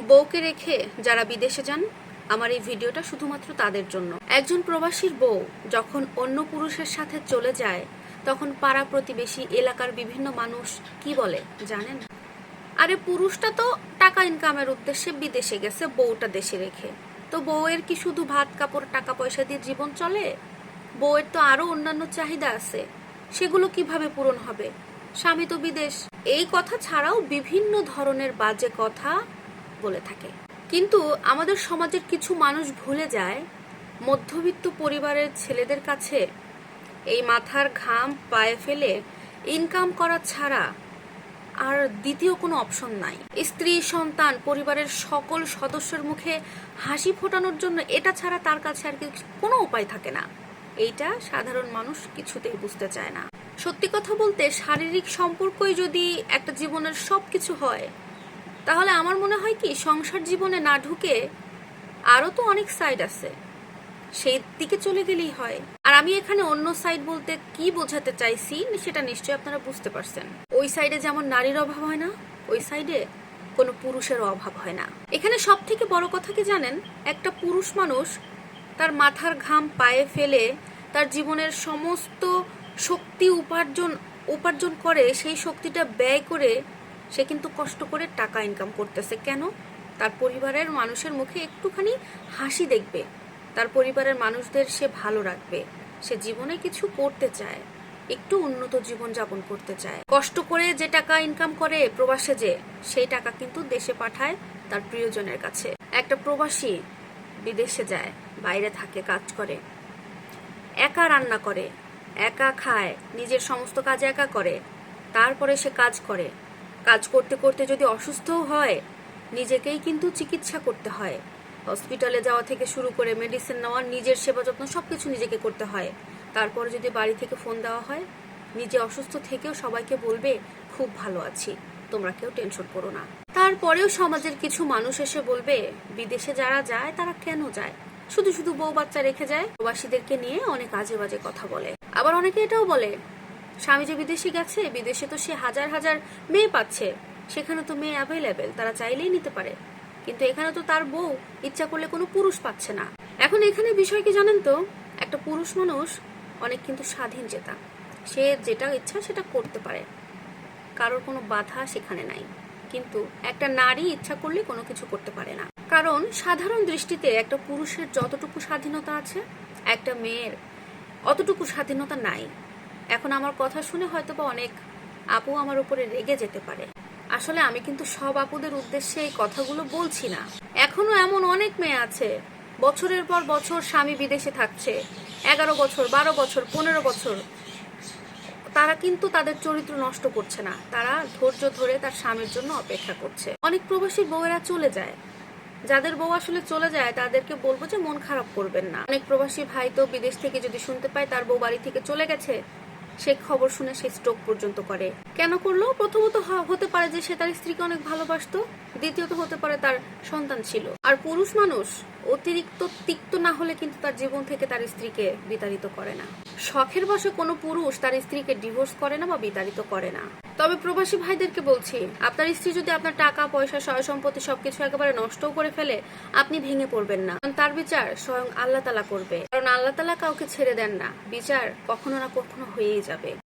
বউকে রেখে যারা বিদেশে যান, আমার এই ভিডিওটা শুধুমাত্র তাদের জন্য। একজন প্রবাসীর বউ যখন অন্য পুরুষের সাথে চলে যায়, তখন পাড়া প্রতিবেশী, এলাকার বিভিন্ন মানুষ কি বলে, জানেন? আরে পুরুষটা তো টাকা ইনকামের উদ্দেশ্যে বিদেশে গেছে, বউটা দেশে রেখে। তো বউয়ের কি শুধু ভাত, কাপড়, টাকা পয়সা দিয়ে জীবন চলে? বউয়ের তো আরও অন্যান্য চাহিদা আছে। সেগুলো কীভাবে পূরণ হবে? স্বামী তো বিদেশ। এই কথা ছাড়াও বিভিন্ন ধরনের বাজে কথা বলে থাকে। কিন্তু আমাদের সমাজের কিছু মানুষ ভুলে যায়, মধ্যবিত্ত পরিবারের ছেলেদের কাছে এই মাথার ঘাম পায়ে ফেলে ইনকাম করা ছাড়া আর দ্বিতীয় কোনো অপশন নাই। স্ত্রী, সন্তান, পরিবারের সকল সদস্যের মুখে হাসি ফোটানোর জন্য এটা ছাড়া তার কাছে আর কোনো উপায় থাকে না। এইটা সাধারণ মানুষ কিছুতেই বুঝতে চায় না। সত্যি কথা বলতে শারীরিক সম্পর্কই যদি একটা জীবনের সব কিছু হয় তাহলে আমার মনে হয় কি, সংসার জীবনে না ঢুকে আরও তো অনেক সাইড আছে। সেই দিকে চলে গেলেই হয়। আর আমি এখানে অন্য সাইড বলতে কি বোঝাতে চাইছি, সেটা নিশ্চয়ই আপনারা বুঝতে পারছেন। ওই সাইডে যেমন নারীর অভাব হয় না, ওই সাইডে কোনো পুরুষের অভাব হয় না। এখানে সব থেকে বড় কথা কি জানেন? একটা পুরুষ মানুষ তার মাথার ঘাম পায়ে ফেলে তার জীবনের সমস্ত শক্তি উপার্জন উপার্জন করে, সেই শক্তিটা ব্যয় করে সে কিন্তু কষ্ট করে টাকা ইনকাম করতেছে। কেন? তার পরিবারের মানুষের মুখে একটুখানি হাসি দেখবে। তার পরিবারের মানুষদের সে ভালো রাখবে। সে জীবনে কিছু করতে চায়। একটু উন্নত জীবন যাপন করতে চায়। কষ্ট করে যে টাকা ইনকাম করে প্রবাসে যে, সেই টাকা কিন্তু দেশে পাঠায় তার প্রিয়জনের কাছে। একটা প্রবাসী বিদেশে যায়, বাইরে থাকে, কাজ করে। একা রান্না করে, একা খায়, নিজের সমস্ত কাজ একা করে। তারপরে সে কাজ করে। কাজ করতে করতে যদি অসুস্থও হয়, নিজেকেই কিন্তু চিকিৎসা করতে হয়। হসপিটালে যাওয়া থেকে শুরু করে মেডিসিন নেওয়া, নিজের সেবা যত্ন সব কিছু নিজেকে করতে হয়। তারপরে যদি বাড়ি থেকে ফোন দেওয়া হয়, নিজে অসুস্থ থেকেও সবাইকে বলবে, খুব ভালো আছি, তোমরা কেউ টেনশন করো না। তারপরেও সমাজের কিছু মানুষ এসে বলবে, বিদেশে যারা যায়, তারা কেন যায়? শুধু শুধু বউ বাচ্চা রেখে যায়? প্রবাসীদেরকে নিয়ে অনেক আজে বাজে কথা বলে। আবার অনেকে এটাও বলে স্বামী যে বিদেশে গেছে, বিদেশে তো সে হাজার হাজার মেয়ে পাচ্ছে। সেখানে তো মেয়ে অ্যাভেলেবেল তারা চাইলেই নিতে পারে। কিন্তু এখানে তো তার বউ ইচ্ছা করলে কোনো পুরুষ পাচ্ছে না। এখন এখানে বিষয় কি জানেন তো? একটা পুরুষ মানুষ অনেক কিন্তু স্বাধীন জেতা। সে যেটা ইচ্ছা সেটা করতে পারে। কারোর কোনো বাধা সেখানে নাই। কিন্তু একটা নারী ইচ্ছা করলে কোনো কিছু করতে পারে না। কারণ সাধারণ দৃষ্টিতে একটা পুরুষের যতটুকু স্বাধীনতা আছে, একটা মেয়ের অতটুকু স্বাধীনতা নাই। এখন আমার কথা শুনে হয়তো বা অনেক আপু আমার উপরে রেগে যেতে পারে। আসলে আমি কিন্তু সব আপুদের উদ্দেশ্যে এই কথাগুলো বলছি না। এখনও এমন অনেক মেয়ে আছে, বছরের পর বছর স্বামী বিদেশে থাকছে, এগারো বছর, বারো বছর, পনেরো বছর। তারা কিন্তু তাদের চরিত্র নষ্ট করছে না। তারা ধৈর্য ধরে তার স্বামীর জন্য অপেক্ষা করছে। অনেক প্রবাসী বউয়েরা চলে যায়। যাদের বউ আসলে চলে যায়, তাদেরকে বলব যে মন খারাপ করবেন না। অনেক প্রবাসী ভাই তো বিদেশ থেকে যদি শুনতে পায়, তার বউ বাড়ি থেকে চলে গেছে সে খবর শুনে সে স্ট্রোক পর্যন্ত করে। কেন করল? প্রথমত হতে পারে যে সে তার স্ত্রীকে অনেক ভালোবাসতো, দ্বিতীয়ত হতে পারে তার সন্তান ছিল। আর পুরুষ মানুষ অতিরিক্ত তিক্ত না হলে কিন্তু তার জীবন থেকে তার স্ত্রীকে বিতাড়িত করে না। শখের বসে কোনো পুরুষ তার স্ত্রীকে ডিভোর্স করে না বা বিতাড়িত করে না। তবে প্রবাসী ভাইদেরকে বলছি, আপনার স্ত্রী যদি আপনার টাকা, পয়সা সয় সম্পত্তি সবকিছু একেবারে নষ্টও করে ফেলে, আপনি ভেঙে পড়বেন না। কারণ তার বিচার স্বয়ং আল্লাহ তালা করবে। কারণ আল্লাহ তালা কাউকে ছেড়ে দেন না। বিচার কখনো না কখনো হয়েই যাবে।